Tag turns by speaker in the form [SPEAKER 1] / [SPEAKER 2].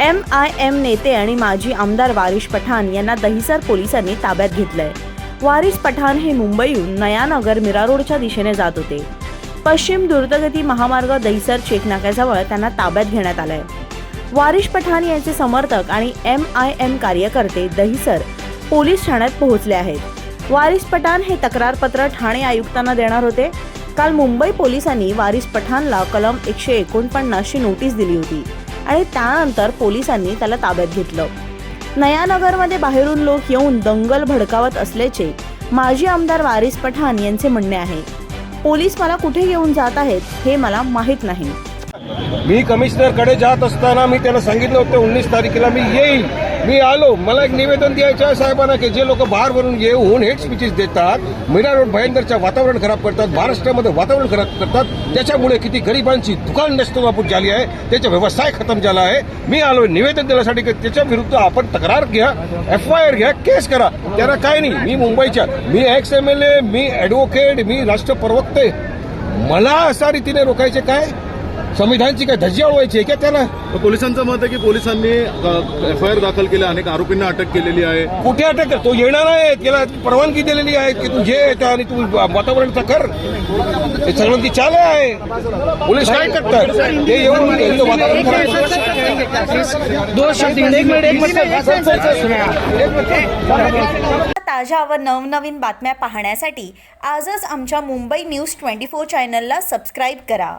[SPEAKER 1] M I am नेते आणि माजी आमदार वारिश पठाण यांना दहिसर पोलिसांनी ताब्यात घेतलंय. वारिस पठाण हे मुंबईहून नयानगर मीरा रोडच्या दिशेने जात होते. पश्चिम द्रुतगती महामार्ग दहिसर चेकनाक्याजवळ त्यांना ताब्यात घेण्यात आलंय. वारिश पठाण यांचे समर्थक आणि एम आय एम कार्यकर्ते दहिसर पोलीस ठाण्यात पोहोचले आहेत. वारिस पठाण हे तक्रारपत्र ठाणे आयुक्तांना देणार होते. काल मुंबई पोलिसांनी वारिस पठाणला कलम एकशे एकोणपन्नासची नोटीस दिली होती. आणि त्यानंतर पोलिसांनी त्याला ताब्यात घेतलं. नयानगरमध्ये बाहेरून लोक येऊन दंगल भडकावत असल्याचे माजी आमदार वारिस पठाण यांचे म्हणणे आहे. पोलीस मला कुठे घेऊन जात आहेत हे मला माहीत नाही.
[SPEAKER 2] मी कमिशनरकडे जात असताना मी त्याला सांगितलं होतं उन्नीस तारखेला मी येईल. मी आलो मला एक निवेदन द्यायचं आहे साहेबांना की जे लोक बाहेरवरून येऊन हेट स्पीचेस देतात मीरा रोड भयंकरच्या वातावरण खराब करतात महाराष्ट्रामध्ये वातावरण खराब करतात त्याच्यामुळे किती गरिबांची दुकान नष्टवापूट झाली आहे त्याचा व्यवसाय खतम झाला आहे. मी आलो निवेदन देण्यासाठी की त्याच्या विरुद्ध आपण तक्रार घ्या एफ आय आर घ्या केस करा. त्याला काय नाही मी मुंबईच्या मी एक्स एम एल ए मी ॲडव्होकेट मी राष्ट्र प्रवक्ते मला अशा रीतीने रोखायचे काय? संविधानची काय धज्जी अडवायची आहे का त्याला?
[SPEAKER 3] तर पोलिसांचं मत आहे की पोलिसांनी एफ आय आर दाखल केले अनेक आरोपींना अटक केलेली आहे.
[SPEAKER 2] कुठे अटक कर? तो येणार आहे त्याला परवानगी दिलेली आहे की तू ये आणि तू वातावरणचं कर. हे सगळं ती चालू आहे. पोलीस काय करतात? ते येऊन वातावरण
[SPEAKER 1] ताज्या व नवनवीन बातम्या पाहण्यासाठी आजच आमच्या मुंबई न्यूज ट्वेंटी फोर चॅनलला सबस्क्राईब करा.